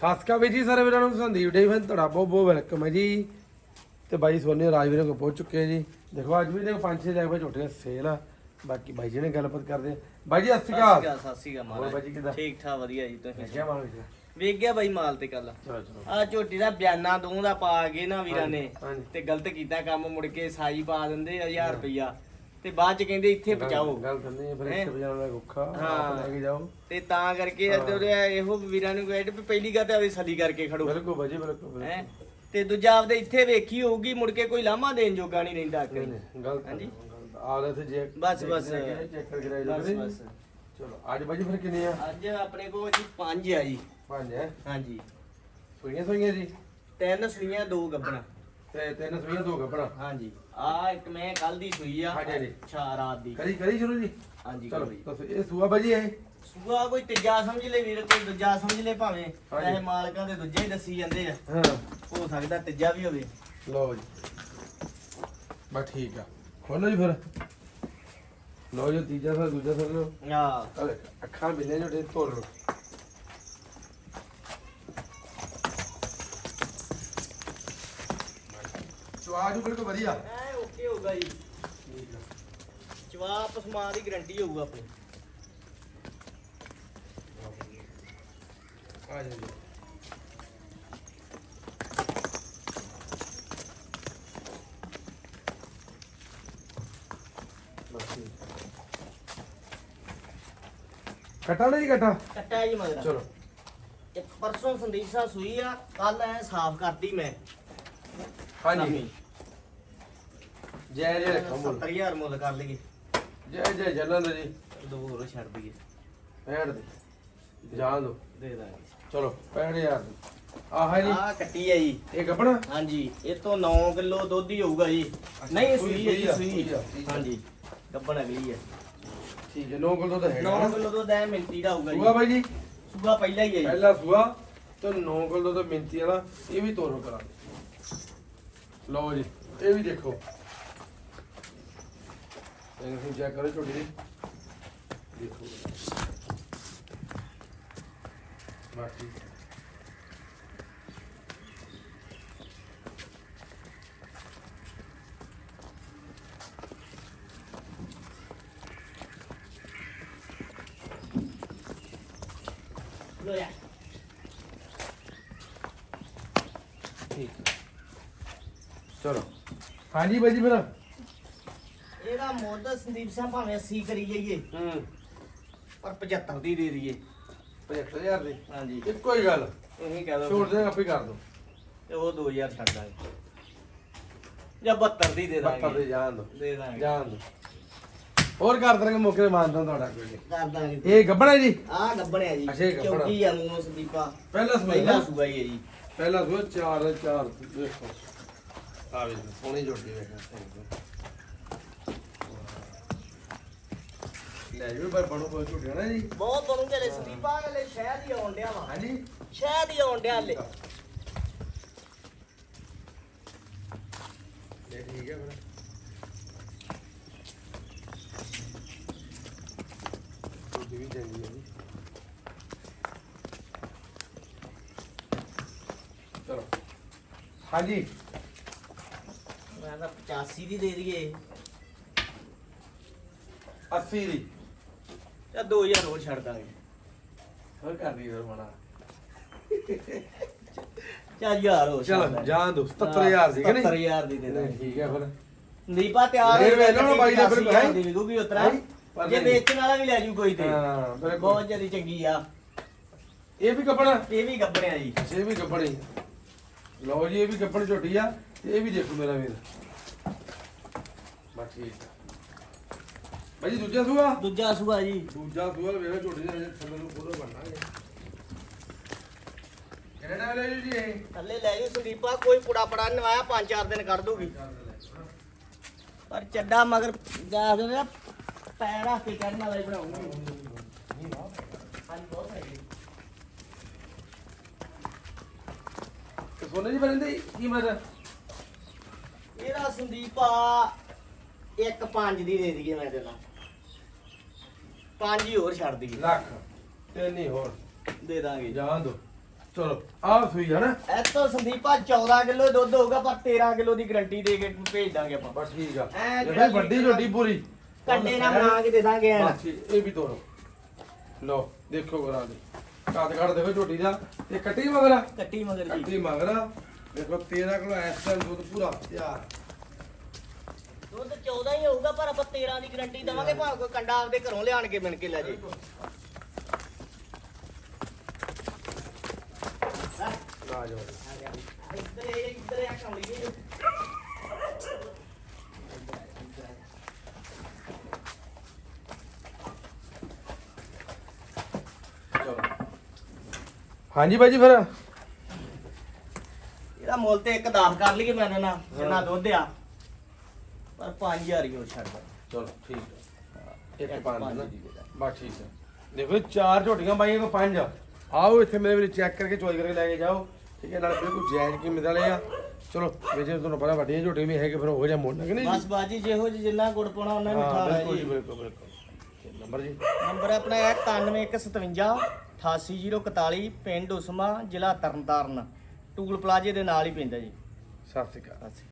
ਸਾਸਕਾ ਜੀ ਸਾਰੇ ਵੀਰਾਂ ਨੂੰ ਸੰਦੀਪ ਡੇ ਫੈਨ ਤੁਹਾਡਾ ਬਹੁਤ ਬਹੁਤ ਵੈਲਕਮ ਹੈ ਜੀ। ਤੇ ਬਾਈ ਸੋਨੀ ਰਾਜ ਵੀਰਾਂ ਕੋਲ ਪਹੁੰਚ ਚੁੱਕੇ ਜੀ। ਦੇਖੋ ਅੱਜ ਵੀ ਦੇਖੋ ਪੰਜ ਛੇ ਜਗ੍ਹਾ ਝੋਟੀਆਂ ਸੇਲ ਆ। ਬਾਕੀ ਬਾਈ ਜੀ ਨੇ ਗੱਲਬਾਤ ਕਰਦੇ ਆ। ਬਾਈ ਜੀ ਸਤਿ ਸ਼੍ਰੀ ਅਕਾਲ। ਸਤਿ ਸ਼੍ਰੀ ਅਕਾਲ? ਮਹਾਰਾਜ। ਠੀਕ ਠਾਕ ਵਧੀਆ ਜੀ ਤੁਸੀਂ ਲੱਗਿਆ ਮਾਲ ਵਿੱਚ ਵੇਖ ਗਿਆ ਬਾਈ ਮਾਲ ਤੇ ਕੱਲ ਆ ਝੋਟੀ ਦਾ ਬਿਆਨਾ ਦੂੰ ਦਾ ਪਾ ਕੇ ਨਾ ਵੀਰਾਂ ਨੇ। ਤੇ ਗਲਤ ਕੀਤਾ ਕੰਮ ਮੁੜ ਕੇ ਸਾਈ ਪਾ ਦਿੰਦੇ ਆ 1000 ਰੁਪਇਆ ਤੇ ਬਾਅਦ ਚ ਕਹਿੰਦੇ ਇੱਥੇ ਪਹੁੰਚਾਓ ਗੱਲ ਫਿਰ? ਇੱਥੇ। ਆਪ ਲੈ ਕੇ ਜਾਓ। ਤੇ ਤਾਂ ਕਰਕੇ ਇੱਧਰ ਇਹੋ ਵੀਰਾਂ ਨੂੰ ਕਹਿੰਦੇ ਵੀ ਪਹਿਲੀ ਗੱਲ ਤਾਂ ਸਲੀ ਕਰਕੇ ਖੜੋ। ਬਿਲਕੁਲ ਬਾਜੀ ਬਿਲਕੁਲ ਹੈ? ਤੇ ਦੂਜਾ ਆਪਦੇ ਇੱਥੇ ਵੇਖੀ ਹੋਊਗੀ ਮੁੜ ਕੇ ਕੋਈ ਲਾਮਾ ਦੇਣ ਜੋਗਾ ਨਹੀਂ ਰਹਿੰਦਾ ਨਹੀਂ ਗਲਤ ਹਾਂਜੀ। ਆ ਰਹੇ ਤੇ ਜੇ ਬਸ, ਬਸ। ਚੈੱਕ ਕਰਕੇ ਰਾਜ ਬਸ ਬਸ। ਚਲੋ ਅੱਜ ਬਾਜੀ ਫਿਰ ਕਿੰਨੇ ਆ? ਅੱਜ ਆਪਣੇ ਕੋਲ ਜੀ ਪੰਜ ਆ ਜੀ। ਪੰਜ ਹੈ? ਹਾਂਜੀ। ਸੂਈਆਂ ਸੂਈਆਂ ਜੀ? ਤਿੰਨ ਸੂਈਆਂ ਦੋ ਗੱਬਣਾ। ਤੇ ਤਿੰਨ ਸੂਈਆਂ ਦੋ ਗੱਪਣਾ ਹਾਂਜੀ। ਆ ਇੱਕ ਮੈਂ ਕੱਲ ਦੀ ਸੂਈ ਆ। ਹਾਂਜੀ, ਹਾਂਜੀ। ਅੱਛਾ ਰਾਤ ਦੀ। ਕਰੀ ਕਰੀ ਸ਼ੁਰੂ ਜੀ? ਹਾਂਜੀ ਚਲੋ ਜੀ ਦੱਸੋ ਇਹ ਸੂਆ ਬਾਜੀ ਹੈ ਸੂਆ ਕੋਈ ਤੀਜਾ ਸਮਝ ਲੈ ਵੀਰ ਕੋਈ ਦੂਜਾ ਸਮਝ ਲੈ ਭਾਵੇਂ। ਹਾਂਜੀ। ਇਹ ਮਾਲਕਾਂ ਦੇ ਦੂਜੇ ਹੀ ਦੱਸੀ ਜਾਂਦੇ ਆ। ਹਾਂ। ਹੋ ਸਕਦਾ ਤੀਜਾ ਵੀ ਹੋਵੇ। ਲਓ ਜੀ। ਬਸ ਠੀਕ ਆ। ਖੋਲੋ ਜੀ ਫਿਰ। ਲਓ ਜੀ ਤੀਜਾ ਸਰ ਦੂਜਾ ਸਰ ਲਓ ਆ ਦੇਖ, ਅੱਖਾਂ ਬਿੰਨੇ ਜੋੜੇ ਤੋੜ ਲਓ ਚਵਾਜੂ ਬਿਲਕੁਲ ਵਧੀਆ। ਐ ਓਕੇ ਹੋਊਗਾ ਜੀ। ਠੀਕ ਆ ਚਵਾ ਪਸਮਾ ਦੀ ਗਰੰਟੀ ਹੋਊਗਾ ਆਪਣੀ। ਆ ਜਾ। ਕੱਟਾ ਨਹੀਂ ਕੱਟਾ? ਕੱਟਿਆ ਜੀ ਮਗਰ। ਚਲੋ। ਇੱਕ ਪਰਸੋਂ ਸੰਦੀਪ ਸਾਹਿਬ ਸੂਈ ਆ ਕੱਲ ਐ ਸਾਫ਼ ਕਰਤੀ ਮੈਂ। ਹਾਂਜੀ। ਜੈ ਜੈ। ਰੱਖੋ ਮੁੱਲ 70000 ਮੁੱਲ ਕਰ ਲਈਏ। ਜੈ ਜੈ ਜਲਨ ਜੀ। ਦੋ ਹੋਰ ਛੱਡ ਦਈਏ। ਪੈੜ ਦੇ। ਜਾਣ ਦੋ। ਦੇ ਦਾਂਗੇ। ਚਲੋ ਪੈੜ ਯਾਰ ਆਹ ਹੈ ਜੀ। ਆ ਕੱਟੀ ਆ ਜੀ। ਇਹ ਗੱਪਣਾ ਹਾਂਜੀ ਇਹ ਤੋਂ 9 ਕਿਲੋ ਦੁੱਧ ਹੀ ਹੋਊਗਾ ਜੀ। ਨਹੀਂ ਸੂਈ- ਸੂਈ ਹੈ ਜੀ ਸੂਈ। ਹਾਂਜੀ ਗੱਬਣ ਅਗਲੀ ਹੈ ਠੀਕ ਹੈ 9 ਕਿਲੋ ਤਾਂ ਹੈਗਾ। 9 ਨਾ। ਕਿਲੋ ਦੁੱਧ ਐ ਮਿੰਟੀ ਦਾ ਹੋਊਗਾ ਸੂਆ ਜੀ ਬਾਈ ਜੀ? ਸੂਆ ਪਹਿਲਾਂ ਹੀ ਹੈ ਜੀ। ਪਹਿਲਾ ਸੂਆ ਤੇ 9 ਕਿਲੋ ਦਾ ਮਿੰਤੀ ਵਾਲਾ ਇਹ ਵੀ ਤੋਰੋ ਕਰਾ ਲਓ ਜੀ ਇਹ ਵੀ ਦੇਖੋ। ਤੁਸੀਂ ਚੈੱਕ ਕਰੋ ਛੋਟੀ ਜੀ ਦੇਖੋ ਬਾਕੀ ਲੋ ਯਾ ਠੀਕ ਹੈ। ਚਲੋ ਹਾਂਜੀ ਬਾਈ ਜੀ ਫਿਰ ਇਹਦਾ ਮੁੱਲ ਸੰਦੀਪ ਸਿੰਘ ਭਾਵੇਂ 80 ਕਰੀ ਜਾਈਏ ਹੂੰ। ਪਰ 75 ਦੀ ਦੇ ਦਈਏ। 75000 ਦੀ? ਹਾਂਜੀ। ਇੱਕੋ ਹੀ ਗੱਲ। ਇਹੀ ਕਹਿ ਦੋ ਛੋੜ ਦੇ ਆਪੇ ਕਰ ਦੋ। ਤੇ ਉਹ 2000 ਛੱਡ ਦਾਂਗੇ ਜਾਂ 72 ਦੀ ਦੇ 72 ਦੇ ਦਾਂਗੇ ਜਾਣ ਦੋ। ਦੇ ਦਾਂਗੇ। ਜਾਣ ਦੋ। ਹੋਰ ਕਰ ਦਾਂਗੇ ਮੌਕੇ ਤੇ ਮਾਨਤਾ ਤੁਹਾਡਾ ਕੋਈ ਨਹੀਂ। ਕਰ ਦਾਂਗੇ। ਇਹ ਗੱਬਣਾ ਜੀ? ਆ ਗੱਬਣਿਆ ਜੀ। ਅੱਛਾ, ਗੱਬਣ। ਚੌਕੀ ਆ ਮੂੰਹ ਸੰਦੀਪਾ। ਪਹਿਲਾ ਸੂਆ ਪਹਿਲਾ ਨਾ? ਸੂਆ ਹੀ ਹੈ ਜੀ। ਪਹਿਲਾ ਸੂਆ ਚਾਰ ਚਾਰ ਦੇਖੋ। ਆ ਵੀ ਸੋਹਣੀ ਜੋੜੀ ਵੇਖ। ਲੈ ਜੀ ਪਰ ਬਣੋ ਕੋਈ ਝੁੱਟਿਆ ਨਾ ਜੀ। ਬਹੁਤ ਬਣੂਗੇ ਲੈ ਸੰਦੀਪਾ ਲੈ ਸ਼ਹਿਰ ਹੀ ਆਉਣ ਡਿਆ ਵਾ। ਹਾਂਜੀ। ਸ਼ਹਿਰ ਹੀ ਆਉਣ ਡਿਆ ਲੈ ਇਹ ਠੀਕ ਹੈ ਫਿਰ। ਝੋਟੀ ਵੀ ਹੈ ਜੀ ਚਲੋ। ਹਾਂਜੀ। ਮੈਂ ਤਾਂ 85 ਦੀ ਦੇ ਦਈਏ। 80 ਦੀ। ਜਾਂ 2000 ਹੋਰ ਛੱਡ ਦਾਂਗੇ। ਹੋਰ ਕਰ ਦੀ ਫਿਰ ਮਣਾ ਚੱਲ ਯਾਰ ਹੋ ਚਲੋ ਜਾਣ ਦੋ 77000 ਦੀ ਕਿ ਨਹੀਂ? 77000 ਦੀ ਦੇ ਦਾਂਗੇ। ਠੀਕ ਹੈ ਫਿਰ। ਨੀਪਾ ਤਿਆਰ ਰੇਟ ਵੇਖ ਲਓ ਨਾ ਬਾਈ ਦਾ ਬਿਲਕੁਲ, ਹੈਂ? ਦੇ ਵਿਕੂਗੀ ਉਤਰਾ ਜੇ। ਵੇਚਣ ਵਾਲਾ ਵੀ ਲੈ ਜੂ ਕੋਈ ਤੇ। ਹਾਂ ਬਹੁਤ ਜ਼ਿਆਦਾ ਚੰਗੀ ਆ। ਇਹ ਵੀ ਕੱਪੜਾ? ਇਹ ਵੀ ਗੱਬਣਿਆ ਜੀ ਇਹ ਵੀ ਕੱਪੜੇ ਲਓ ਜੀ ਇਹ ਵੀ ਕੱਪੜ ਝੋਟੀ ਆ। ਤੇ ਇਹ ਵੀ ਦੇਖੋ ਮੇਰਾ ਵੀਰ। ਬਸ ਠੀਕ ਭਾਜੀ ਦੂਜਾ ਸੂਆ? ਦੂਜਾ ਸੂਆ ਜੀ। ਦੂਜਾ ਸੂਆ ਵੇਖੋ ਝੋਟੀ ਦੇ ਥੱਲੇ ਨੂੰ ਬਣਨਾ ਹੈ ਕਿਹੜਾ ਟਾਈਮ ਲੈ ਜੀ ਇਹ? ਥੱਲੇ ਲੈ ਜੂ ਸੰਦੀਪਾ ਕੋਈ ਪੁੜਾ ਪੜਾ ਨਵਾਇਆ ਪੰਜ ਚਾਰ ਦਿਨ ਕੱਢ ਦੂਗੀ ਪਰ ਚੱਡਾ ਮਗਰ ਜਾ ਦੇ ਨਾ ਪੈਰ ਰੱਖ ਕੇ ਚੜਨ ਵਾਲਾ ਹੀ ਬਣਾਉਂਗਾ। ਹਾਂਜੀ ਬਹੁਤ ਹੈ ਜੀ ਤੇ ਸੋਨੇ ਜੀ ਬੰਦੇ ਕੀ ਮਤਲਬ ਇਹਦਾ ਸੰਦੀਪਾ ਇੱਕ ਪੰਜ ਦੀ ਦੇ ਦਈਏ ਮੈਂ ਤੈਨੂੰ ਪੰਜ ਹੀ ਹੋਰ ਛੱਡ ਦਈਏ। ਲੱਖ ਤੇ ਨਹੀਂ ਹੋਰ। ਦੇ ਦਾਂਗੇ। ਜਾਣ ਦੋ। ਚਲੋ ਆਹ ਸੂਈ ਹੈ ਨਾ। ਇਹ ਤੋਂ ਸੰਦੀਪਾ 14 ਕਿਲੋ ਦੁੱਧ ਹੋਊਗਾ ਪਰ 13 ਕਿਲੋ ਦੀ ਗਾਰੰਟੀ ਦੇ ਕੇ ਭੇਜ ਦਾਂਗੇ ਆਪਾਂ। ਬਸ ਠੀਕ ਆ। ਐਂ ਜਿਹੜਾ ਵੱਡੀ ਝੋਟੀ ਪੂਰੀ। ਕੰਡੇ ਨਾਲ ਬਣਾ ਕੇ ਦੇ ਦਾਂਗੇ ਐਨ। ਬਸ ਠੀਕ, ਇਹ ਵੀ ਤੋਰੋ ਲਓ ਦੇਖੋ ਗਰਾ ਦੀ। ਕਾਦ ਕਾਦ ਦੇਖੋ ਝੋਟੀ ਦਾ। ਤੇ ਕੱਟੀ ਮਗਰਾ ਕੱਟੀ ਮਗਰ ਜੀ। ਕੱਟੀ ਮਗਰਾ ਦੇਖੋ 13 ਕਿਲੋ ਇਸ ਟਾਈਮ ਦੁੱਧ ਪੂਰਾ ਤਿਆਰ। ਦੁੱਧ 14 ਹੀ ਹੋਊਗਾ ਪਰ ਆਪਾਂ 13 ਦੀ ਗਾਰੰਟੀ ਦਵਾਂਗੇ ਭਾਵੇਂ ਕੋਈ ਕੰਡਾ ਆਪਦੇ ਘਰੋਂ ਲਿਆਣ ਕੇ ਮਿਣ ਕੇ ਲੈ ਜੇ। ਆ ਜਾਓ। ਇੱਧਰ ਇਹ ਇੱਧਰ ਆ ਕਮਲੀ ਜੀ ਚਲੋ ਹਾਂਜੀ ਬਾਈ ਜੀ ਫਿਰ? ਇਹਦਾ ਮੁੱਲ ਤੇ ਇੱਕ 10 ਕਰ ਲਈਏ ਮੈਂ ਨਾ ਜਿੰਨਾ ਦੁੱਧ ਆ। ਪਰ 5000 ਹੀ ਹੋ ਛੱਡਦਾ ਚਲੋ ਠੀਕ ਹੈ। ਇੱਕ ਪੰਜ ਨਾ। ਦੀ ਦੇ ਦਾਂ। ਬਸ ਠੀਕ ਹੈ। ਦੇਖੋ ਚਾਰ ਝੋਟੀਆਂ ਪਾਈਆਂ ਕੋ ਪੰਜ। ਆ। ਆਓ ਇੱਥੇ ਮੇਰੇ ਵੀਰੇ ਚੈੱਕ ਕਰਕੇ ਚੋਈ ਕਰਕੇ ਲੈ ਕੇ ਜਾਓ। ਠੀਕ ਹੈ ਨਾਲ ਬਿਲਕੁਲ ਜਾਇਜ਼ ਕੀਮਤ ਵਾਲੇ ਆ। ਚਲੋ ਵਿੱਚ ਤੁਹਾਨੂੰ ਪਤਾ ਵੱਡੀਆਂ ਝੋਟੀਆਂ ਵੀ ਹੈਗੇ ਫਿਰ ਹੋ ਜਾ ਮੁੱਲ ਕਿ ਨਹੀਂ ਬਸ ਬਾਜੀ ਜਿਹੋ ਜਿਹੀ ਜਿੰਨਾ ਗੁੜ ਪਾਉਣਾ ਉਹਨਾਂ ਹਾਂ ਮਿੱਠਾ ਹੈ ਬਿਲਕੁਲ ਜੀ। ਜੀ ਬਿਲਕੁਲ ਬਿਲਕੁਲ। ਨੰਬਰ ਜੀ। ਨੰਬਰ ਆਪਣਾ ਹੈ 9157 88041 ਪਿੰਡ ਉਸਮਾ ਜ਼ਿਲ੍ਹਾ ਤਰਨਤਾਰਨ। ਟੂਲ ਪਲਾਜ਼ੇ ਦੇ ਨਾਲ ਹੀ ਪੈਂਦਾ ਜੀ। ਸਤਿ ਸ਼੍ਰੀ ਅਕਾਲ।